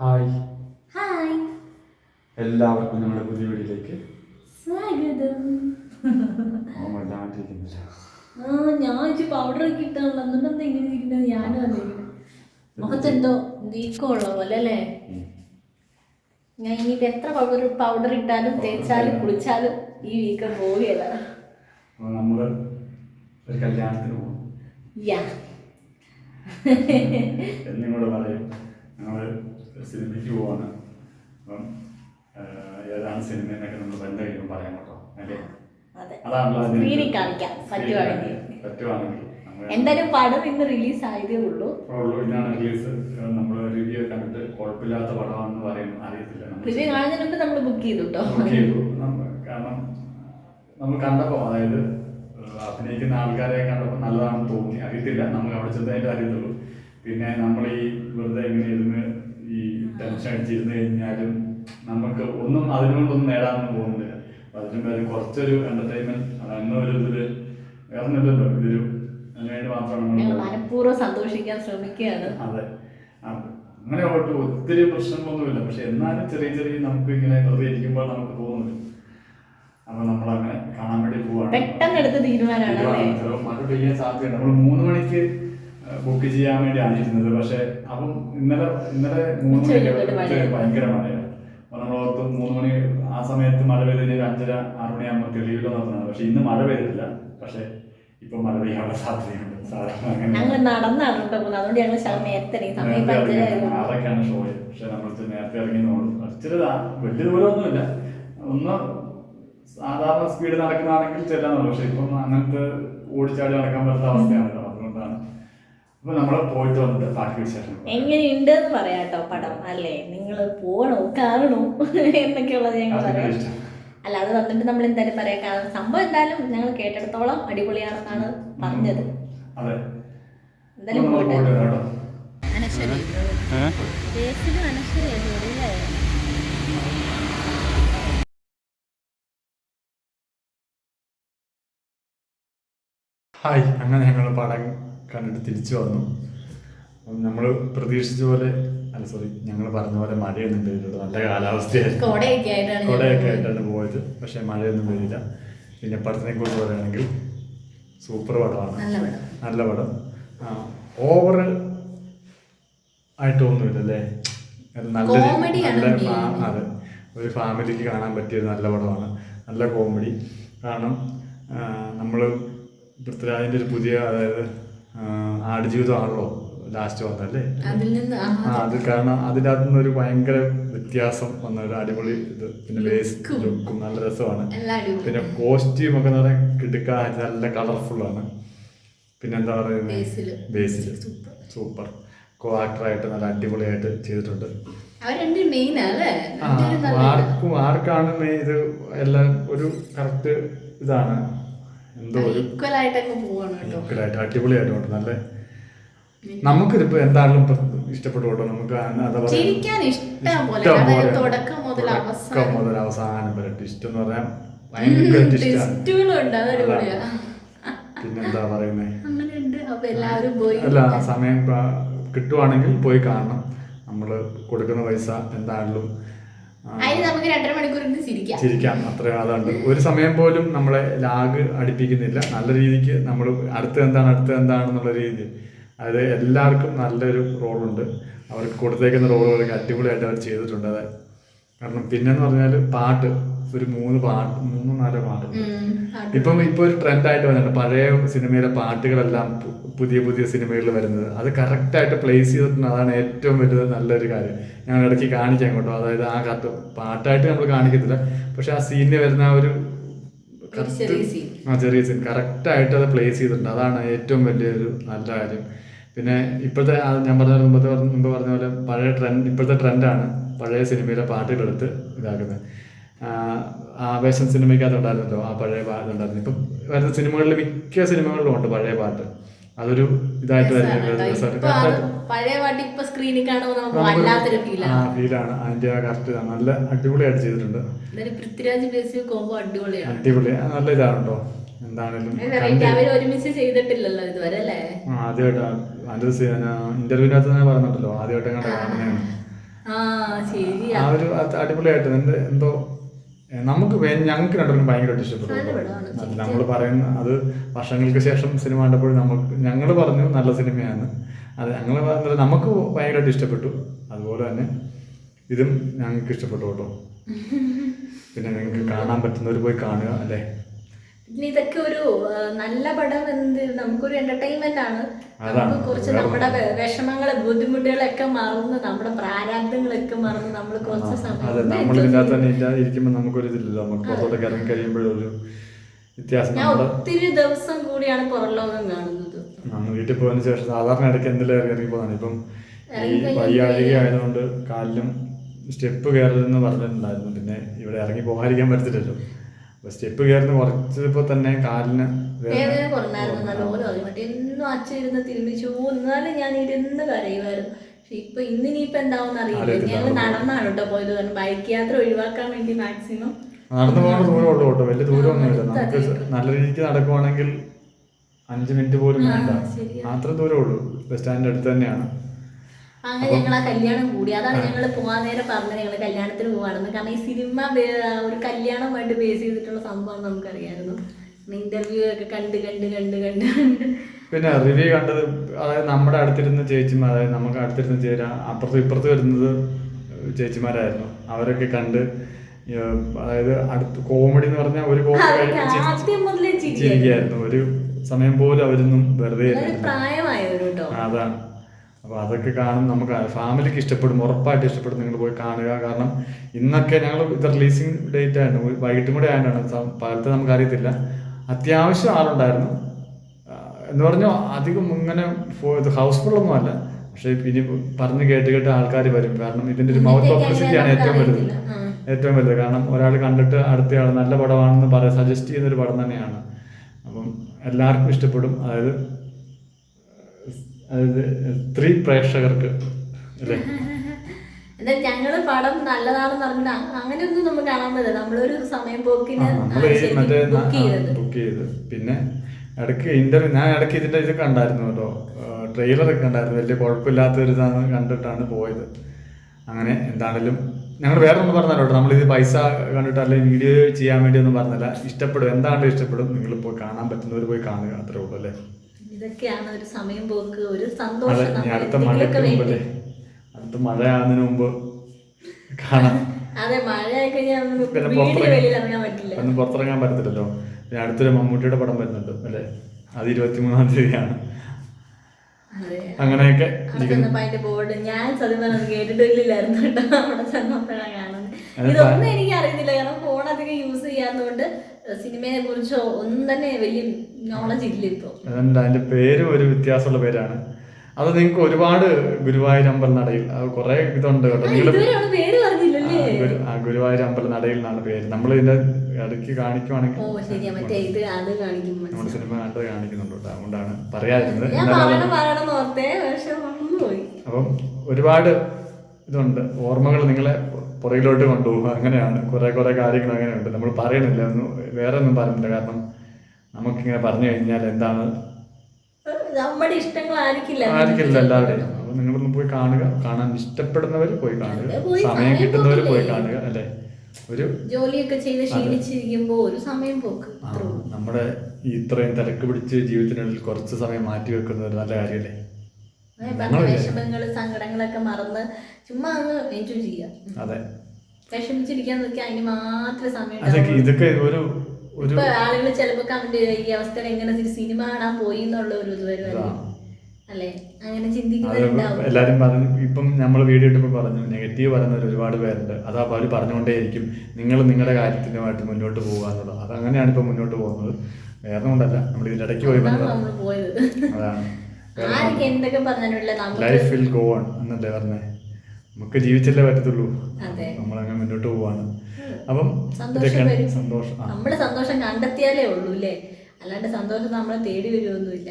Hi. Hi. എല്ലാവർക്കും നമ്മുടെ പുതിയ വീടിലേക്ക് സ്വാഗതം. ആ ഞാൻ ഇച്ചിരി പൗഡർ ഒക്കെ ഇട്ടാണല്ലോ. എന്നിട്ട് എന്താ ഇങ്ങനെ ഇരിക്കുന്നത്? ഞാനും അറിയില്ല മുഖത്തെന്തോ വീക്കമുള്ള പോലെ അല്ലേ? ഞാൻ ഇനിയിപ്പോ എത്ര പൗഡർ പൗഡർ ഇട്ടാലും തേച്ചാലും കുളിച്ചാലും ഈ വീക്കം പോവുകയല്ല നമ്മൾ ഒരു കല്യാണത്തിന് പോകും യാ. എന്നും കൂടെ പറയും. ഞങ്ങൾ സിനിമയ്ക്ക് പോവാണ്. അപ്പം ഏതാണ് സിനിമ എന്നൊക്കെ നമ്മൾ ബന്ധം കഴിയുമ്പോൾ പറയാൻ കേട്ടോ. അല്ലേ? അതാണല്ലോ സ്ക്രീനിൽ കാണിക്കാം. പറ്റുവാണെങ്കിൽ. പറ്റുവാണെങ്കിൽ. നമ്മൾ എന്തായാലും പടം ഇന്ന് റിലീസ് ആയതേ ഉള്ളൂ. ഉള്ളൂ. ഇതാണ് റിലീസ് നമ്മൾ റിവ്യൂ കണ്ടിട്ട് കുഴപ്പമില്ലാത്ത പടമാണെന്ന് അറിയത്തില്ല നമ്മൾ റിവ്യൂ കാണുന്നതിന് മുമ്പ് നമ്മൾ ബുക്ക് ചെയ്തു കേട്ടോ. ബുക്ക് ചെയ്തു. നമ്മ- കാരണം നമ്മൾ കണ്ടപ്പോൾ അതായത് അഭിനയിക്കുന്ന ആൾക്കാരെ കണ്ടപ്പോൾ നല്ലതാണെന്ന് തോന്നി. അറിയത്തില്ല. നമ്മൾ അവിടെ ചെന്നതായിട്ട് അറിയത്തുള്ളൂ പിന്നെ നമ്മൾ ഈ വെറുതെ ഇങ്ങനെ ഇരുന്ന് ഈ ടെൻഷൻ അടിച്ചിരുന്നു കഴിഞ്ഞാലും നമുക്ക് ഒന്നും അതിനോടൊന്നും നേടാനൊന്നും പോകുന്നില്ല. അതിനും പേര് കുറച്ചൊരു എന്റർടൈൻമെന്റ് അതൊന്നും ഒരു ഇതിൽ വേറെ ഒന്നുമില്ലല്ലോ ഇതൊരു അതിനുവേണ്ടി മാത്രമാണ് മനഃപൂർവം സന്തോഷിക്കാൻ ശ്രമിക്കുകയാണ്. അതെ. അങ്ങനെ ഒട്ട് ഒത്തിരി പ്രശ്നങ്ങളൊന്നുമില്ല. പക്ഷെ എന്നാലും ചെറിയ ചെറിയ നമുക്ക് ഇങ്ങനെ വെറുതെ ഇരിക്കുമ്പോൾ നമുക്ക് തോന്നുന്നു. അപ്പൊ നമ്മൾ അങ്ങനെ കാണാൻ വേണ്ടി പോവാണ്. പെട്ടെന്ന് എടുത്ത തീരുമാനമാണ്. ചിലപ്പോൾ മഴ പെയ്യാൻ സാധ്യതയുണ്ട്. നമ്മൾ മൂന്ന് മണിക്ക് ബുക്ക് ചെയ്യാൻ വേണ്ടിയാണ് ഇരുന്നത് പക്ഷെ അപ്പം ഇന്നലെ ഇന്നലെ മൂന്ന് മണിയൊക്കെ. ഭയങ്കര മഴയാണ് അപ്പൊ നമ്മൾ ഓർത്ത് മൂന്ന് മണി ആ സമയത്ത് മഴ പെയ്തതിന് ഒരു അഞ്ചര ആറ് മണിയാകുമ്പോൾ തെളിയില്ല നോക്കുന്നതാണ് പക്ഷെ ഇന്ന് മഴ പെയ്തിട്ടില്ല. പക്ഷെ ഇപ്പൊ മഴ പെയ്യാനുള്ള സാധ്യതയുണ്ട്. ഞങ്ങൾ നടന്നാണ് അതുകൊണ്ട് ഞങ്ങൾ ശകലം നേരത്തെ ഇറങ്ങി. സമയം നേരത്തെ ആറൊക്കെയാണ് ഷോ പക്ഷെ നമ്മൾ നേരത്തെ ഇറങ്ങി ദാ- വലിയ ദൂരമൊന്നുമില്ല. ഒന്ന് സാധാരണ സ്പീഡ് നടക്കുന്നതാണെങ്കിൽ ചെല്ലാന്നുള്ളൂ പക്ഷെ ഇപ്പം അങ്ങനത്തെ ഓടിച്ചാടി നടക്കാൻ പറ്റാത്ത അവസ്ഥയാണല്ലോ അപ്പൊ നമ്മൾ പോയിട്ട് വന്നിട്ട് ബാക്കി വിശേഷം എങ്ങനെയുണ്ട് എന്ന് പറയാം കേട്ടോ പടം അല്ലേ? നിങ്ങൾ പോകണോ കാണണോ എന്നൊക്കെയുള്ളത് ഞങ്ങൾ പറയാം. അല്ല അത് വന്നിട്ട് നമ്മൾ എന്തായാലും പറയാം. കാരണം സംഭവം എന്തായാലും ഞങ്ങൾ കേട്ടിടത്തോളം അടിപൊളിയാണെന്നാണ് പറഞ്ഞത്. എന്തായാലും പോയിട്ട് അനശ്വരി. അനശ്വരി ഹായ് അങ്ങനെ ഞങ്ങൾ പടം കണ്ടിട്ട് തിരിച്ചു വന്നു. നമ്മൾ പ്രതീക്ഷിച്ച പോലെ അല്ല സോറി ഞങ്ങൾ പറഞ്ഞ പോലെ മഴയൊന്നും പെയ്തിട്ട് നല്ല കാലാവസ്ഥയായിരുന്നു. കുടയൊക്കെ ആയിട്ടാണ് പോയത്. പക്ഷേ മഴയൊന്നും പെയ്തില്ല. പിന്നെ പടത്തിനെ കുറിച്ച് പറയുകയാണെങ്കിൽ സൂപ്പർ പടമാണ്. നല്ല പടം. ഓവർ ആയിട്ടൊന്നുമില്ല അല്ലേ? നല്ല നല്ല അതെ. ഒരു ഫാമിലിക്ക് കാണാൻ പറ്റിയ നല്ല പടമാണ്. നല്ല കോമഡി കാരണം നമ്മൾ പൃഥ്വിരാജിന്റെ ഒരു പുതിയ അതായത് ആടുജീവിതമാണല്ലോ ലാസ്റ്റ് വന്നല്ലേ ആ അത് കാരണം അതിന്റെ അകത്തു നിന്ന് ഒരു ഭയങ്കര വ്യത്യാസം വന്ന ഒരു അടിപൊളി ഇത് പിന്നെ ബേസ് ലുക്കും നല്ല രസമാണ്. പിന്നെ കോസ്റ്റ്യൂം ഒക്കെ എന്ന് പറയാൻ കിടുക്കാൻ നല്ല കളർഫുൾ ആണ്. പിന്നെ എന്താ. പറയുന്നത് ബേസിൽ സൂപ്പർ കോ ആക്ടറായിട്ട് നല്ല അടിപൊളിയായിട്ട് ചെയ്തിട്ടുണ്ട്. ആർക്കും ആർക്കാണ് ഇത് എല്ലാം ഒരു കറക്റ്റ് ഇതാണ്. എന്തോ ഒരു പോവാണ് കേട്ടോ. ഈക്വലായിട്ട് അടിപൊളിയായിട്ടുണ്ട് നല്ല നമുക്കിതിപ്പോ എന്താണെങ്കിലും ഇപ്പൊ ഇഷ്ടപ്പെട്ടു നമുക്ക് തുടക്കം മുതൽ അവസാനം. വരെ ടിസ്റ്റ് എന്ന് പറയാൻ ഭയങ്കര പിന്നെന്താ പറയുന്നേ? അല്ല സമയം കിട്ടുവാണെങ്കിൽ പോയി കാണണം. നമ്മൾ കൊടുക്കുന്ന പൈസ എന്താണെങ്കിലും അതിന് നമുക്ക് രണ്ടര മണിക്കൂർ ചിരിക്കാം. ചിരിക്കാം. അത്ര അതുണ്ട് ഒരു സമയം പോലും നമ്മളെ ലാഗ് അടിപ്പിക്കുന്നില്ല. നല്ല രീതിക്ക് നമ്മൾ അടുത്ത എന്താണ് അടുത്ത എന്താണെന്നുള്ള രീതി. അതായത് എല്ലാവർക്കും നല്ലൊരു റോളുണ്ട് അവർക്ക് കൊടുത്തേക്കുന്ന റോളുകളൊക്കെ അടിപൊളിയായിട്ട് അവർ ചെയ്തിട്ടുണ്ട്. അത് കാരണം പിന്നെന്ന് പറഞ്ഞാൽ പാട്ട്. ഒരു മൂന്ന് പാട്ട് മൂന്ന് നാല് പാട്ടുണ്ട്. ഇപ്പം ഇപ്പൊ ഒരു ട്രെൻഡായിട്ട് വന്നിട്ടുണ്ട്. പഴയ സിനിമയിലെ പാട്ടുകളെല്ലാം പുതിയ പുതിയ സിനിമകളിൽ വരുന്നത്. അത് കറക്റ്റായിട്ട് പ്ലേസ് ചെയ്തിട്ടുണ്ട്. അതാണ് ഏറ്റവും വലിയ നല്ലൊരു കാര്യം. ഞങ്ങൾ ഇടയ്ക്ക് കാണിക്കാൻ കേട്ടോ. അതായത് ആ കറക്റ്റ് പാട്ടായിട്ട് നമ്മൾ കാണിക്കത്തില്ല. പക്ഷെ ആ സീനിൽ വരുന്ന ആ ഒരു ആ ചെറിയ സീൻ കറക്റ്റായിട്ട് അത് പ്ലേസ് ചെയ്തിട്ടുണ്ട്. അതാണ് ഏറ്റവും വലിയൊരു നല്ല കാര്യം. പിന്നെ ഇപ്പോഴത്തെ ഞാൻ പറഞ്ഞ മുമ്പത്തെ പറഞ്ഞ- മുമ്പ് പറഞ്ഞ പോലെ പഴയ ട്രെൻഡ് ഇപ്പോഴത്തെ ട്രെൻഡാണ് പഴയ സിനിമയിലെ പാട്ടുകളെടുത്ത് ഇതാക്കുന്നത്. ആവേശം സിനിമയ്ക്കകത്ത് ഉണ്ടായിരുന്നല്ലോ ആ പഴയ പാട്ട് ഉണ്ടായിരുന്നു ഇപ്പം വരുന്ന സിനിമകളിൽ മിക്ക സിനിമകളിലും ഉണ്ട് പഴയ പാട്ട്. അതൊരു ഇതായിട്ട് ഫീലാണ് അതിന്റെ ആ കറക്റ്റ് നല്ല അടിപൊളിയായിട്ട് ചെയ്തിട്ടുണ്ട്. അടിപൊളി. നല്ല ഇതാണല്ലോ എന്താണെങ്കിലും ആദ്യമായിട്ടാ ഇന്റർവ്യൂവിനകത്ത് തന്നെ പറഞ്ഞിട്ടുണ്ടല്ലോ ആദ്യമായിട്ട് കാണുന്നതാണ് ആ ഒരു അടിപൊളിയായിട്ട്. എന്ത് നമുക്ക് ഞങ്ങൾക്ക് രണ്ടുപേരും ഭയങ്കരമായിട്ട് ഇഷ്ടപ്പെട്ടു. നമ്മൾ പറയുന്ന അത് വർഷങ്ങൾക്ക് ശേഷം സിനിമ കണ്ടപ്പോൾ നമുക്ക് ഞങ്ങൾ പറഞ്ഞു നല്ല സിനിമയാണ്. അത് ഞങ്ങൾ പറഞ്ഞത് നമുക്ക് ഭയങ്കരമായിട്ട് ഇഷ്ടപ്പെട്ടു. അതുപോലെ തന്നെ ഇതും ഞങ്ങൾക്ക് ഇഷ്ടപ്പെട്ടു കേട്ടോ. പിന്നെ നിങ്ങൾക്ക് കാണാൻ പറ്റുന്നവർ പോയി കാണുക അല്ലേ? പിന്നെ ഇതൊക്കെ ഒരു നല്ല പടം എന്ത് നമുക്കൊരു എന്റർടൈൻമെന്റ് ആണ്. നമുക്ക് കുറച്ച് നമ്മുടെ വിഷമങ്ങളെ ബുദ്ധിമുട്ടുകളൊക്കെ മറന്ന് നമ്മുടെ പ്രാരാബ്ദങ്ങളൊക്കെ മറന്ന് നമ്മൾ കുറച്ച് സമയം നമുക്കൊരു ഇതില്ലല്ലോ. നമുക്ക് പുറത്തോട്ടൊക്കെ ഇറങ്ങി കഴിയുമ്പോഴൊരു വ്യത്യാസം ഞാൻ ഒത്തിരി ദിവസം കൂടിയാണ് പുറം ലോകം കാണുന്നത് വീട്ടിൽ പോകുന്ന ശേഷം സാധാരണ ഇടയ്ക്ക് എന്തെല്ലാം ഇറങ്ങി പോകുന്നതാണ് ഇപ്പം ഈ വയ്യാഴിക ആയതുകൊണ്ട് കാലിലും സ്റ്റെപ്പ് കയറലെന്ന് പറഞ്ഞിട്ടുണ്ടായിരുന്നു. പിന്നെ ഇവിടെ ഇറങ്ങി പോകാതിരിക്കാൻ പറ്റത്തില്ലല്ലോ. സ്റ്റെപ്പ് കയറുന്ന കുറച്ചപ്പോ തന്നെ കാലിന് വേദന വേദന കുറഞ്ഞായിരുന്നു. നല്ലപോലെ അറിയാം മറ്റേ എന്നും അച്ഛൻ ഇരുന്ന് തിരുമ്മിച്ചു. എന്നാലും ഞാൻ ഇരുന്ന് കരയുമായിരുന്നു. പക്ഷെ ഇപ്പൊ ഇന്നിനിയിപ്പൊ എന്താവും അറിയില്ല. അറിയത്തില്ല. ഞങ്ങൾ നടന്നാണ് കേട്ടോ പോയത്. കാരണം ബൈക്ക് യാത്ര ഒഴിവാക്കാൻ വേണ്ടി മാക്സിമം നടന്നു പോകുന്ന ദൂരം ഉള്ളു കേട്ടോ. വലിയ ദൂരമൊന്നുമില്ല നമുക്ക് നല്ല രീതിക്ക് നടക്കുവാണെങ്കിൽ അഞ്ച് മിനിറ്റ് പോലും വേണ്ട. ശരിയാ. മാത്രം ദൂരമേ ഉള്ളൂ ബസ് സ്റ്റാൻഡിന്റെ അടുത്ത് തന്നെയാണ്. അങ്ങനെ ഞങ്ങൾ ആ കല്യാണം കൂടി. അതാണ് ഞങ്ങൾ പോകാൻ നേരം പറഞ്ഞത് ഞങ്ങൾ കല്യാണത്തിന് പോവാണെന്ന്. കാരണം ഈ സിനിമ ഒരു കല്യാണമായിട്ട് ബേസ് ചെയ്തിട്ടുള്ള സംഭവം നമുക്കറിയായിരുന്നു. ഇന്റർവ്യൂ ഒക്കെ കണ്ട് കണ്ട് കണ്ട് കണ്ട് കണ്ട്. പിന്നെ റിവ്യൂ കണ്ടത് അതായത് നമ്മുടെ അടുത്തിരുന്ന ചേച്ചിമാർ അതായത് നമുക്ക് അടുത്തിരുന്ന ചേരാ അപ്പുറത്തും ഇപ്പുറത്ത് വരുന്നത് ചേച്ചിമാരായിരുന്നു. അവരൊക്കെ കണ്ട് അതായത് അടുത്ത് കോമഡി എന്ന് പറഞ്ഞാൽ ഒരു കോമഡി ഒരു സമയം പോലും അവരൊന്നും വെറുതെ അതാണ്. അപ്പോൾ അതൊക്കെ കാണും നമുക്ക് ഫാമിലിക്ക് ഇഷ്ടപ്പെടും ഉറപ്പായിട്ട് ഇഷ്ടപ്പെടും നിങ്ങൾ പോയി കാണുക. കാരണം ഇന്നൊക്കെ ഞങ്ങൾ ഇത് റിലീസിങ് ഡേറ്റ് ആണ് ഒരു വൈകിട്ടും കൂടെ ആയതാണ് പലത്തെ നമുക്ക് അറിയത്തില്ല. അത്യാവശ്യം ആളുണ്ടായിരുന്നു. എന്ന് പറഞ്ഞാൽ അധികം ഇങ്ങനെ ഇത് ഹൗസ്ഫുൾ ഒന്നും അല്ല. പക്ഷേ ഇനി പറഞ്ഞ് കേട്ട് കേട്ട് ആൾക്കാർ വരും. കാരണം ഇതിന്റെ ഒരു മൗത്ത് പബ്ലിസിറ്റി ആണ് ഏറ്റവും വലുത്. ഏറ്റവും വലുത്. കാരണം ഒരാൾ കണ്ടിട്ട് അടുത്തയാൾ നല്ല പടമാണെന്ന് പറയാൻ സജസ്റ്റ് ചെയ്യുന്ന ഒരു പടം തന്നെയാണ്. അപ്പം എല്ലാവർക്കും ഇഷ്ടപ്പെടും. അതായത് അതായത് സ്ത്രീ പ്രേക്ഷകർക്ക് അല്ലേ? എന്നാൽ ഞങ്ങൾ പടം നല്ലതാണെന്ന് പറഞ്ഞിട്ട് അങ്ങനെയൊന്നും നമുക്ക് കാണാൻ പറ്റില്ല. നമ്മളൊരു സമയം പോക്കിന് നമ്മൾ ബുക്ക് ചെയ്തത് ബുക്ക് ചെയ്ത്. പിന്നെ ഇടയ്ക്ക് ഇന്റർവ്യൂ ഞാൻ ഇടയ്ക്ക് ഇതിന്റെ ഇത് കണ്ടായിരുന്നു കേട്ടോ. ട്രെയിലർ ഒക്കെ കണ്ടായിരുന്നു. വലിയ കുഴപ്പമില്ലാത്ത ഒരു ഇതാണ് കണ്ടിട്ടാണ് പോയത്. അങ്ങനെ എന്താണെങ്കിലും ഞങ്ങൾ വേറെ ഒന്നും പറഞ്ഞല്ലോ കേട്ടോ. നമ്മളിത് പൈസ കണ്ടിട്ട് അല്ലെങ്കിൽ വീഡിയോ ചെയ്യാൻ വേണ്ടി ഒന്നും പറഞ്ഞില്ല. ഇഷ്ടപ്പെടും. എന്താണ്ട് ഇഷ്ടപ്പെടും. നിങ്ങൾ പോയി കാണാൻ പറ്റുന്നവർ പോയി കാണുക. അത്രേ ഉള്ളൂ അല്ലേ? ഇതൊക്കെയാണ് ഒരു സമയം പോക്ക് ഒരു സന്തോഷം അടുത്ത മഴയ്ക്ക് മുമ്പല്ലേ അടുത്ത മഴയാകുന്നതിന് മുമ്പ് കാണാം. അതെ മഴയായി കഴിഞ്ഞാൽ ഒന്നും പുറത്തിറങ്ങാൻ പറ്റത്തില്ലല്ലോ. പിന്നെ അടുത്തൊരു മമ്മൂട്ടിയുടെ പടം വരുന്നുണ്ട് അല്ലേ? അത് ഇരുപത്തിമൂന്നാം തീയതിയാണ്. അങ്ങനെയൊക്കെ ബോർഡ് ഞാൻ സത്യം പറഞ്ഞത് കേട്ടിട്ടില്ലായിരുന്നു കേട്ടോ. അവിടെ ചെന്നപ്പോഴാണ് കാണുന്നത്. ഇതൊന്നും എനിക്ക് അറിയത്തില്ല കാരണം ഫോൺ അധികം യൂസ് ചെയ്യാത്തതുകൊണ്ട് സിനിമയെ കുറിച്ചോ ഒന്നും തന്നെ വലിയ നോളജ് ഇല്ല ഇപ്പോ. അതുകൊണ്ട് അതിന്റെ പേര് ഒരു വ്യത്യാസമുള്ള പേരാണ്. അത് നിങ്ങൾക്ക് ഒരുപാട് ഗുരുവായൂർ അമ്പല നടയിൽ കുറെ ഇതുണ്ട് കേട്ടോ. നിങ്ങൾ പേര് പറഞ്ഞില്ലല്ലേ? ഗുരുവായൂർ അമ്പല നടയിൽ എന്നാണ് പേര്. നമ്മൾ ഇതിന്റെ ഇടയ്ക്ക് കാണിക്കുവാണെങ്കിൽ നമ്മുടെ സിനിമ കണ്ടത് കാണിക്കുന്നുണ്ട് കേട്ടോ. അതുകൊണ്ടാണ് പറയാതിരുന്നത്. അപ്പം ഒരുപാട് ഇതുണ്ട്. ഓർമ്മകൾ നിങ്ങളെ പുറകിലോട്ട് കൊണ്ടുപോകും അങ്ങനെയാണ്. കുറെ കുറെ കാര്യങ്ങൾ അങ്ങനെയുണ്ട്. നമ്മൾ പറയണില്ല. ഒന്നും വേറെ ഒന്നും പറയുന്നില്ല കാരണം നമുക്കിങ്ങനെ പറഞ്ഞു കഴിഞ്ഞാൽ എന്താണ്? നമ്മുടെ ഇഷ്ടങ്ങൾ ആയിരിക്കില്ല ആയിരിക്കില്ല എല്ലാവരുടെയും. അപ്പൊ നിങ്ങളൊന്ന് പോയി കാണുക. കാണാൻ ഇഷ്ടപ്പെടുന്നവർ പോയി കാണുക. സമയം കിട്ടുന്നവർ പോയി കാണുക അല്ലേ? ഒരു ജോലിയൊക്കെ ചെയ്ത് ശീലിച്ചിരിക്കുമ്പോൾ ഒരു സമയം പോക്ക്. നമ്മുടെ ഇത്രയും തിരക്ക് പിടിച്ച് ജീവിതത്തിനുള്ളിൽ കുറച്ച് സമയം മാറ്റി വെക്കുന്ന ഒരു നല്ല കാര്യമല്ലേ? വിഷമങ്ങൾ സങ്കടങ്ങളൊക്കെ മറന്ന് ചുമ്മാ അങ്ങ് എൻജോയ് ചെയ്യാം. അതെ. വിഷമിച്ചിരിക്കാൻ നോക്കി അതിന് മാത്രമേ സമയം. ഇതൊക്കെ ഒരു ഇപ്പൊ ആളുകൾ ചിലപ്പോ കമന്റ് ഈ അവസ്ഥയിൽ എങ്ങനെ സിനിമ കാണാൻ പോയി എന്നുള്ള ഒരു ഇത് വരുമല്ലോ. അല്ലെ? അങ്ങനെ അത് എല്ലാവരും എല്ലാരും പറഞ്ഞു ഇപ്പം നമ്മൾ വീഡിയോ ഇട്ടപ്പോൾ പറഞ്ഞു നെഗറ്റീവ് പറയുന്നവർ ഒരുപാട് പേരുണ്ട്. അത് അവർ പറഞ്ഞുകൊണ്ടേയിരിക്കും. നിങ്ങൾ നിങ്ങളുടെ കാര്യത്തിനുമായിട്ട് മുന്നോട്ട് പോകുക എന്നുള്ളത്. അത് അങ്ങനെയാണ് ഇപ്പൊ മുന്നോട്ട് പോകുന്നത്. വേറെ കൊണ്ടല്ല. നമ്മൾ ഇതിന്റെ ഇടയ്ക്ക് പോയി അതാണ്. നമ്മൾ എന്തൊക്കെ പറഞ്ഞിട്ടുള്ള ലൈഫ് വിൽ ഗോ ഓൺ എന്നല്ലേ പറഞ്ഞേ? നമുക്ക് ജീവിച്ചല്ലേ പറ്റത്തുള്ളൂ. നമ്മളങ്ങനെ മുന്നോട്ട് പോവാണ്. അപ്പം സന്തോഷം നമ്മുടെ സന്തോഷം. കണ്ടെത്തിയാലേ ഉള്ളൂ അല്ലേ? അല്ലാണ്ട് സന്തോഷം നമ്മളെ തേടി വരുമൊന്നുമില്ല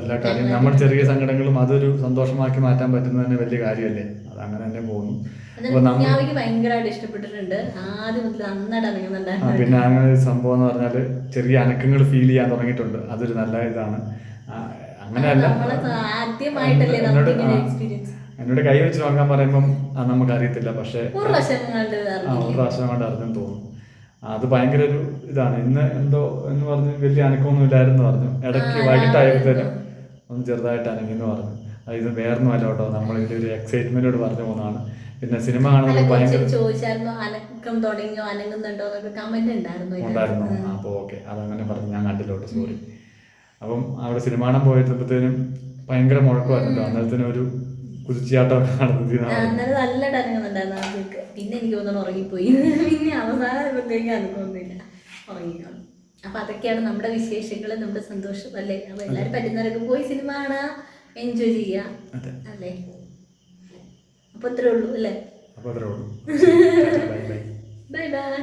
എല്ലാ കാര്യങ്ങളും നമ്മുടെ ചെറിയ സങ്കടങ്ങളും അതൊരു സന്തോഷമാക്കി മാറ്റാൻ പറ്റുന്ന തന്നെ വലിയ കാര്യമല്ലേ? അത് അങ്ങനെ തന്നെ പോകുന്നു. നമ്മൾ കുഞ്ഞാവിക്ക് ഭയങ്കരമായിട്ട് ഇഷ്ടപ്പെട്ടിട്ടുണ്ട്. ആദ്യം മുതൽ നന്നായിട്ട് അനങ്ങുന്നുണ്ടായിരുന്നു പിന്നെ അങ്ങനെ ഒരു സംഭവം എന്ന് പറഞ്ഞാൽ ചെറിയ അനക്കങ്ങൾ ഫീൽ ചെയ്യാൻ തുടങ്ങിയിട്ടുണ്ട്. അതൊരു നല്ല ഇതാണ്. അങ്ങനെയല്ല. എന്നോട് കൈ വെച്ച് നോക്കാൻ പറയുമ്പം അത് നമുക്ക് അറിയത്തില്ല പക്ഷേ ഒരു പ്രാവശ്യം കണ്ട് അറിഞ്ഞെന്ന് തോന്നുന്നു. അത് ഭയങ്കര ഒരു ഇതാണ്. ഇന്ന് എന്തോ എന്ന് പറഞ്ഞ് വലിയ അനക്കമൊന്നും ഇല്ലായിരുന്നു പറഞ്ഞു. ഇടയ്ക്ക് വൈകിട്ടായപ്പോഴത്തേനും ഒന്ന് ചെറുതായിട്ട് അനങ്ങി എന്ന് പറഞ്ഞു. അത് ഇത് വേറൊന്നും അല്ല കേട്ടോ. നമ്മൾ ഇതിൽ ഒരു എക്സൈറ്റ്മെന്റോട് പറഞ്ഞു പോകുന്നതാണ്. പിന്നെ സിനിമ കാണുമ്പോൾ ഭയങ്കര. ഉണ്ടായിരുന്നു. അപ്പോൾ ഓക്കെ അതങ്ങനെ പറഞ്ഞു. ഞാൻ കണ്ടില്ലോട്ട് സോറി അപ്പം അവിടെ സിനിമ കാണാൻ പോയപ്പോഴത്തേനും ഭയങ്കര മുഴക്കമായിരുന്നു. അന്നേരത്തിനും ഒരു കുതിച്ചാട്ടമൊക്കെ നടന്നത് ആ, അന്നേരം നല്ല ആദ്യമൊക്കെ. പിന്നെ എനിക്ക് തോന്നുന്നു ഉറങ്ങിപ്പോയി. പിന്നെ ഉറങ്ങിക്കാണും അപ്പൊ അതൊക്കെയാണ് നമ്മുടെ വിശേഷങ്ങൾ നമ്മുടെ സന്തോഷം അല്ലേ? അപ്പൊ എല്ലാരും പറ്റുന്നവരൊക്കെ പോയി സിനിമ കാണുക എൻജോയ് ചെയ്യുക അല്ലേ? അപ്പൊ ഉള്ളൂ അല്ലേ? അത്രേ ഉള്ളൂ. Bye bye.